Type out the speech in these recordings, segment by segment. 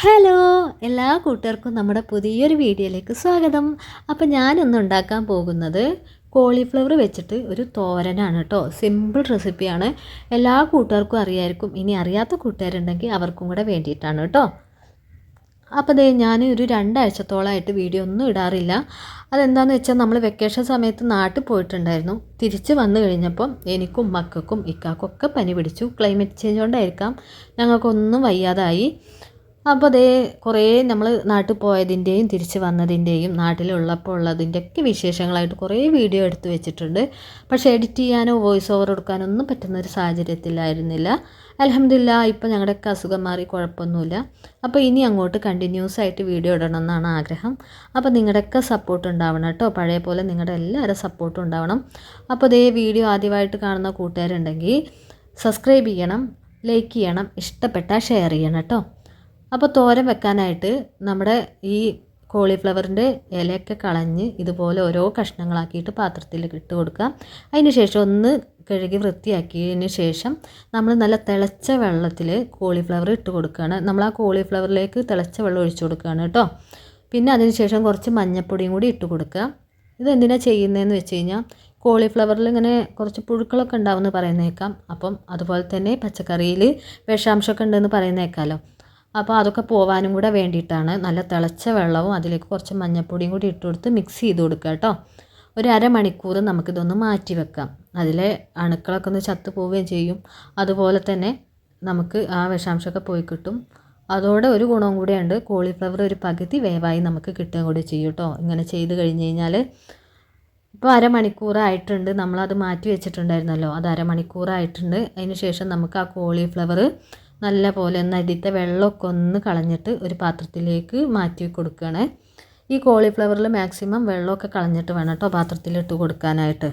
Hello എല്ലാ കൂട്ടുകാർക്കും നമ്മുടെ പുതിയൊരു വീഡിയോയിലേക്ക് സ്വാഗതം. അപ്പോൾ ഞാനിന്ന് ഉണ്ടാക്കാൻ പോകുന്നത് കോളിഫ്ലവർ വെച്ചിട്ട് ഒരു തോരനാണ് കേട്ടോ. സിമ്പിൾ റെസിപ്പിയാണ് എല്ലാ കൂട്ടുകാർക്കും അറിയായിരിക്കും. ഇനി അറിയാത്ത കൂട്ടുകാരുണ്ടെങ്കിൽ അവർക്കും കൂടെ വേണ്ടിയിട്ടാണ് കേട്ടോ. അപ്പോൾ ദേ ഞാൻ ഒരു രണ്ടാഴ്ചത്തോളമായിട്ട് വീഡിയോ ഒന്നും ഇടാറില്ല. അതെന്താണെന്ന് വെച്ചാൽ നമ്മൾ വെക്കേഷൻ സമയത്ത് നാട്ടിൽ പോയിട്ടുണ്ടായിരുന്നു. തിരിച്ച് വന്നു കഴിഞ്ഞപ്പം എനിക്കും മക്കൾക്കും ഇക്കാക്കും ഒക്കെ പനി പിടിച്ചു. ക്ലൈമറ്റ് ചേഞ്ച് കൊണ്ടായിരിക്കാം. ഞങ്ങൾക്കൊന്നും വയ്യാതായി. അപ്പോൾ അതേ കുറേ നമ്മൾ നാട്ടിൽ പോയതിന്റെയും തിരിച്ച് വന്നതിന്റെയും നാട്ടിലുള്ളപ്പോൾ ഉള്ളതിന്റെ ഒക്കെ വിശേഷങ്ങളായിട്ട് കുറേ വീഡിയോ എടുത്ത് വെച്ചിട്ടുണ്ട്. പക്ഷേ എഡിറ്റ് ചെയ്യാനോ വോയിസ് ഓവർ കൊടുക്കാനോ ഒന്നും പറ്റുന്ന ഒരു സാഹചര്യത്തിലായിരുന്നില്ല. അലഹമില്ല ഇപ്പോൾ ഞങ്ങളുടെയൊക്കെ അസുഖം മാറി കുഴപ്പമൊന്നുമില്ല. അപ്പോൾ ഇനി അങ്ങോട്ട് കണ്ടിന്യൂസ് ആയിട്ട് വീഡിയോ ഇടണം എന്നാണ് ആഗ്രഹം. അപ്പോൾ നിങ്ങളുടെയൊക്കെ സപ്പോർട്ട് ഉണ്ടാവണം കേട്ടോ. പഴയ പോലെ നിങ്ങളുടെ എല്ലാവരും സപ്പോർട്ടും ഉണ്ടാവണം. അപ്പോൾ ഇതേ വീഡിയോ ആദ്യമായിട്ട് കാണുന്ന കൂട്ടുകാരുണ്ടെങ്കിൽ സബ്സ്ക്രൈബ് ചെയ്യണം ലൈക്ക് ചെയ്യണം ഇഷ്ടപ്പെട്ടാൽ ഷെയർ ചെയ്യണം കേട്ടോ. അപ്പോൾ തോരൻ വെക്കാനായിട്ട് നമ്മുടെ ഈ കോളിഫ്ലവറിന്റെ ഇലയൊക്കെ കളഞ്ഞ് ഇതുപോലെ ഓരോ കഷ്ണങ്ങളാക്കിയിട്ട് പാത്രത്തിൽ ഇട്ട് കൊടുക്കാം അതിന് ശേഷം ഒന്ന് കഴുകി വൃത്തിയാക്കിയതിന് ശേഷം നമ്മൾ നല്ല തിളച്ച വെള്ളത്തിൽ കോളിഫ്ലവർ ഇട്ട് കൊടുക്കുകയാണ്. നമ്മൾ ആ കോളിഫ്ലവറിലേക്ക് തിളച്ച വെള്ളം ഒഴിച്ചു കൊടുക്കുകയാണ് കേട്ടോ. പിന്നെ അതിന് ശേഷം കുറച്ച് മഞ്ഞൾപ്പൊടിയും കൂടി ഇട്ട് കൊടുക്കുക. ഇതെന്തിനാണ് ചെയ്യുന്നതെന്ന് വെച്ച് കഴിഞ്ഞാൽ കോളിഫ്ലവറിൽ ഇങ്ങനെ കുറച്ച് പുഴുക്കളൊക്കെ ഉണ്ടാവുമെന്ന് പറയുന്നേക്കാം. അപ്പം അതുപോലെ തന്നെ പച്ചക്കറിയിൽ വിഷാംശമൊക്കെ ഉണ്ടെന്ന് പറയുന്നേക്കാമല്ലോ അപ്പോൾ അതൊക്കെ പോവാനും കൂടെ വേണ്ടിയിട്ടാണ് നല്ല തിളച്ച വെള്ളവും അതിലേക്ക് കുറച്ച് മഞ്ഞൾപ്പൊടിയും കൂടി ഇട്ട് കൊടുത്ത് മിക്സ് ചെയ്ത് കൊടുക്കുക കേട്ടോ. ഒരു അരമണിക്കൂർ നമുക്കിതൊന്ന് മാറ്റി വെക്കാം. അതിലെ അണുക്കളൊക്കെ ഒന്ന് ചത്തു പോവുകയും ചെയ്യും. അതുപോലെ തന്നെ നമുക്ക് ആ വിഷാംശമൊക്കെ പോയി കിട്ടും. അതോടെ ഒരു ഗുണവും കൂടിയുണ്ട് കോളിഫ്ലവർ ഒരു പകുതി വേവായി നമുക്ക് കിട്ടുകയും കൂടി ചെയ്യും കേട്ടോ. ഇങ്ങനെ ചെയ്ത് കഴിഞ്ഞ് കഴിഞ്ഞാൽ ഇപ്പോൾ അരമണിക്കൂറായിട്ടുണ്ട് നമ്മളത് മാറ്റി വെച്ചിട്ടുണ്ടായിരുന്നല്ലോ. അത് അരമണിക്കൂറായിട്ടുണ്ട് അതിന് ശേഷം നമുക്ക് ആ കോളിഫ്ലവർ നല്ല പോലെ ഒന്ന് വെള്ളമൊക്കെ ഒന്ന് കളഞ്ഞിട്ട് ഒരു പാത്രത്തിലേക്ക് മാറ്റി കൊടുക്കുകയാണ്. ഈ കോളിഫ്ലവറിൽ മാക്സിമം വെള്ളമൊക്കെ കളഞ്ഞിട്ട് വേണം കേട്ടോ പാത്രത്തിലിട്ട് കൊടുക്കാനായിട്ട്.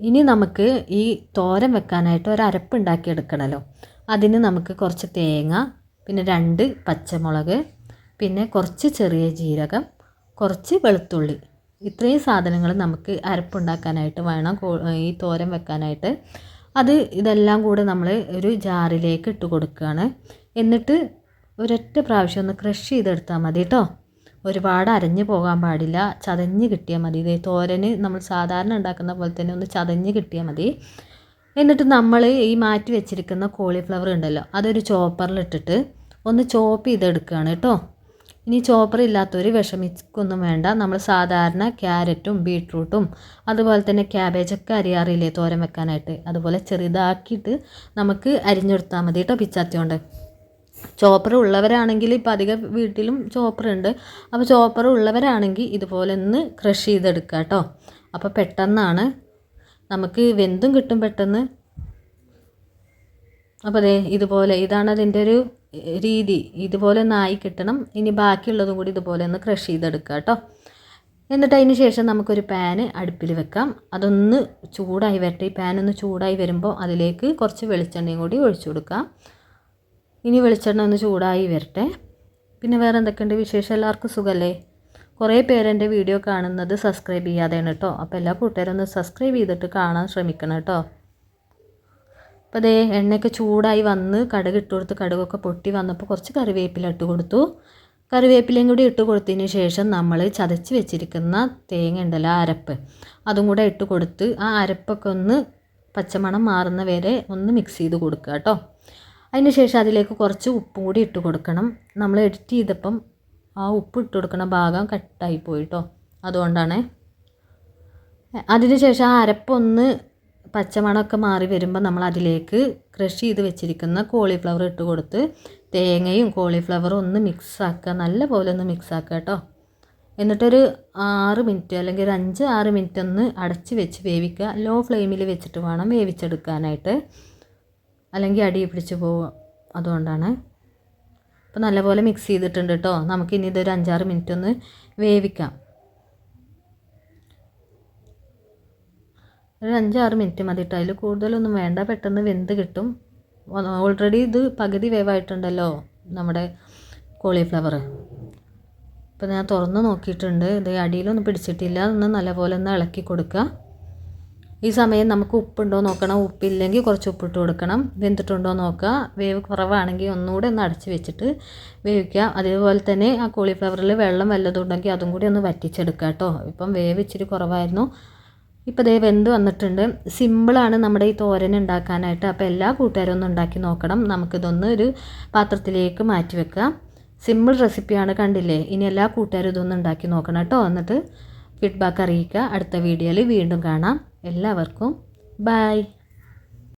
ഇനി നമുക്ക് ഈ തോരൻ വെക്കാനായിട്ട് ഒരു അരപ്പ് ഉണ്ടാക്കിയെടുക്കണമല്ലോ അതിന് നമുക്ക് കുറച്ച് തേങ്ങ പിന്നെ രണ്ട് പച്ചമുളക് പിന്നെ കുറച്ച് ചെറിയ ജീരകം കുറച്ച് വെളുത്തുള്ളി. ഇത്രയും സാധനങ്ങൾ നമുക്ക് അരപ്പുണ്ടാക്കാനായിട്ട് വേണം ഈ തോരൻ വെക്കാനായിട്ട്. അത് ഇതെല്ലാം കൂടെ നമ്മൾ ഒരു ജാറിലേക്ക് ഇട്ട് കൊടുക്കുകയാണ്. എന്നിട്ട് ഒരൊറ്റ പ്രാവശ്യം ഒന്ന് ക്രഷ് ചെയ്തെടുത്താൽ മതി കേട്ടോ ഒരുപാട് അരഞ്ഞു പോകാൻ പാടില്ല. ചതഞ്ഞ് കിട്ടിയാൽ മതി. ഇതേ തോരന് നമ്മൾ സാധാരണ ഉണ്ടാക്കുന്ന പോലെ തന്നെ ഒന്ന് ചതഞ്ഞ് കിട്ടിയാൽ മതി. എന്നിട്ട് നമ്മൾ ഈ മാറ്റി വെച്ചിരിക്കുന്ന കോളിഫ്ലവർ ഉണ്ടല്ലോ അതൊരു ചോപ്പറിലിട്ടിട്ട് ഒന്ന് ചോപ്പ് ചെയ്തെടുക്കുകയാണ് കേട്ടോ ഇനി ചോപ്പർ ഇല്ലാത്തവർ വിഷമിക്കൊന്നും വേണ്ട. നമ്മൾ സാധാരണ ക്യാരറ്റും ബീട്രൂട്ടും അതുപോലെ തന്നെ ക്യാബേജൊക്കെ അരിയാറില്ലേ തോരൻ വെക്കാനായിട്ട്. അതുപോലെ ചെറുതാക്കിയിട്ട് നമുക്ക് അരിഞ്ഞെടുത്താൽ മതി കേട്ടോ പിച്ചാത്തി കൊണ്ട്. ചോപ്പർ ഉള്ളവരാണെങ്കിൽ ഇപ്പോൾ അധിക വീട്ടിലും ചോപ്പർ ഉണ്ട്. അപ്പോൾ ചോപ്പർ ഉള്ളവരാണെങ്കിൽ ഇതുപോലെ ഒന്ന് ക്രഷ് ചെയ്തെടുക്കുക കേട്ടോ അപ്പോൾ പെട്ടെന്നാണ് നമുക്ക് വെന്തും കിട്ടും പെട്ടെന്ന്. അപ്പോൾ അതെ ഇതുപോലെ ഇതാണ് അതിന്റെ ഒരു രീതി ഇതുപോലെ ആയി കിട്ടണം. ഇനി ബാക്കിയുള്ളതും കൂടി ഇതുപോലെ ഒന്ന് ക്രഷ് ചെയ്തെടുക്കുക കേട്ടോ. എന്നിട്ട് അതിന് ശേഷം നമുക്കൊരു പാന് അടുപ്പിൽ വെക്കാം. അതൊന്ന് ചൂടായി വരട്ടെ. ഈ പാനൊന്ന് ചൂടായി വരുമ്പോൾ അതിലേക്ക് കുറച്ച് വെളിച്ചെണ്ണയും കൂടി ഒഴിച്ചു കൊടുക്കാം. ഇനി വെളിച്ചെണ്ണ ഒന്ന് ചൂടായി വരട്ടെ. പിന്നെ വേറെ എന്തൊക്കെയുണ്ട് വിശേഷം? എല്ലാവർക്കും സുഖമല്ലേ കുറേ പേരെന്റെ വീഡിയോ കാണുന്നത് സബ്സ്ക്രൈബ് ചെയ്യാതെയാണ് കേട്ടോ. അപ്പോൾ എല്ലാ കൂട്ടുകാരും ഒന്ന് സബ്സ്ക്രൈബ് ചെയ്തിട്ട് കാണാൻ ശ്രമിക്കണം കേട്ടോ. അപ്പോൾ അതേ എണ്ണയൊക്കെ ചൂടായി വന്ന് കടുക് ഇട്ട് കൊടുത്ത് കടുകൊക്കെ പൊട്ടി വന്നപ്പോൾ കുറച്ച് കറിവേപ്പില ഇട്ട് കൊടുത്തു. കറിവേപ്പിലയും കൂടി ഇട്ട് കൊടുത്തതിന് ശേഷം നമ്മൾ ചതച്ച് വെച്ചിരിക്കുന്ന തേങ്ങ ഉണ്ടല്ലോ അരപ്പ് അതും കൂടെ ഇട്ട് കൊടുത്ത് ആ അരപ്പൊക്കെ ഒന്ന് പച്ചമണം മാറുന്ന വരെ ഒന്ന് മിക്സ് ചെയ്ത് കൊടുക്കുക കേട്ടോ. അതിന് ശേഷം അതിലേക്ക് കുറച്ച് ഉപ്പും കൂടി ഇട്ട് കൊടുക്കണം. നമ്മൾ എഡിറ്റ് ചെയ്തപ്പം ആ ഉപ്പ് ഇട്ട് കൊടുക്കുന്ന ഭാഗം കട്ടായി പോയിട്ടോ അതുകൊണ്ടാണ്. അതിന് ശേഷം ആ അരപ്പൊന്ന് പച്ചമണമൊക്കെ മാറി വരുമ്പോൾ നമ്മൾ അതിലേക്ക് ക്രഷ് ചെയ്ത് വെച്ചിരിക്കുന്ന കോളിഫ്ലവർ ഇട്ട് കൊടുത്ത് തേങ്ങയും കോളിഫ്ലവറും ഒന്ന് മിക്സ് ആക്കുക നല്ല പോലെ ഒന്ന് മിക്സ് ആക്കുക കേട്ടോ. എന്നിട്ടൊരു ആറ് മിനിറ്റ് അല്ലെങ്കിൽ ഒരു അഞ്ച് ആറ് മിനിറ്റ് ഒന്ന് അടച്ച് വെച്ച് വേവിക്കുക. ലോ ഫ്ലെയിമിൽ വെച്ചിട്ട് വേണം വേവിച്ചെടുക്കാനായിട്ട്. അല്ലെങ്കിൽ അടി പിടിച്ച് പോവുക. അതുകൊണ്ടാണ്. അപ്പോൾ നല്ലപോലെ മിക്സ് ചെയ്തിട്ടുണ്ട് കേട്ടോ. നമുക്കിനി ഇതൊരു അഞ്ചാറ് മിനിറ്റ് ഒന്ന് വേവിക്കാം. ഒരു അഞ്ചാറ് മിനിറ്റ് മതി കേട്ടോ അതിൽ കൂടുതലൊന്നും വേണ്ട. പെട്ടെന്ന് വെന്ത് കിട്ടും. ഓൾറെഡി ഇത് പകുതി വേവായിട്ടുണ്ടല്ലോ നമ്മുടെ കോളിഫ്ലവർ ഇപ്പോൾ ഞാൻ തുറന്ന് നോക്കിയിട്ടുണ്ട്. ഇത് അടിയിലൊന്നും പിടിച്ചിട്ടില്ല. ഒന്ന് നല്ലപോലെ ഒന്ന് ഇളക്കി കൊടുക്കുക ഈ സമയം നമുക്ക് ഉപ്പുണ്ടോ നോക്കണം. ഉപ്പില്ലെങ്കിൽ കുറച്ച് ഉപ്പിട്ട് കൊടുക്കണം. വെന്തിട്ടുണ്ടോ നോക്കുക വേവ് കുറവാണെങ്കിൽ ഒന്നുകൂടെ ഒന്ന് അടച്ച് വെച്ചിട്ട് വേവിക്കുക അതേപോലെ തന്നെ ആ കോളിഫ്ലവറിൽ വെള്ളം വല്ലതും ഉണ്ടെങ്കിൽ അതും കൂടി ഒന്ന് വറ്റിച്ചെടുക്കുക കേട്ടോ ഇപ്പം വേവ് ഇച്ചിരി കുറവായിരുന്നു. ഇപ്പോൾ ദേ വെന്ത് വന്നിട്ടുണ്ട്. സിമ്പിളാണ് നമ്മുടെ ഈ തോരൻ ഉണ്ടാക്കാനായിട്ട്. അപ്പോൾ എല്ലാ കൂട്ടുകാരും ഒന്ന് ഉണ്ടാക്കി നോക്കണം. നമുക്കിതൊന്ന് ഒരു പാത്രത്തിലേക്ക് മാറ്റി വെക്കാം. സിമ്പിൾ റെസിപ്പിയാണ് കണ്ടില്ലേ? ഇനി എല്ലാ കൂട്ടുകാരും ഇതൊന്ന് ഉണ്ടാക്കി നോക്കണം കേട്ടോ. എന്നിട്ട് ഫീഡ്ബാക്ക് അറിയിക്കുക. അടുത്ത വീഡിയോയിൽ വീണ്ടും കാണാം. എല്ലാവർക്കും ബായ്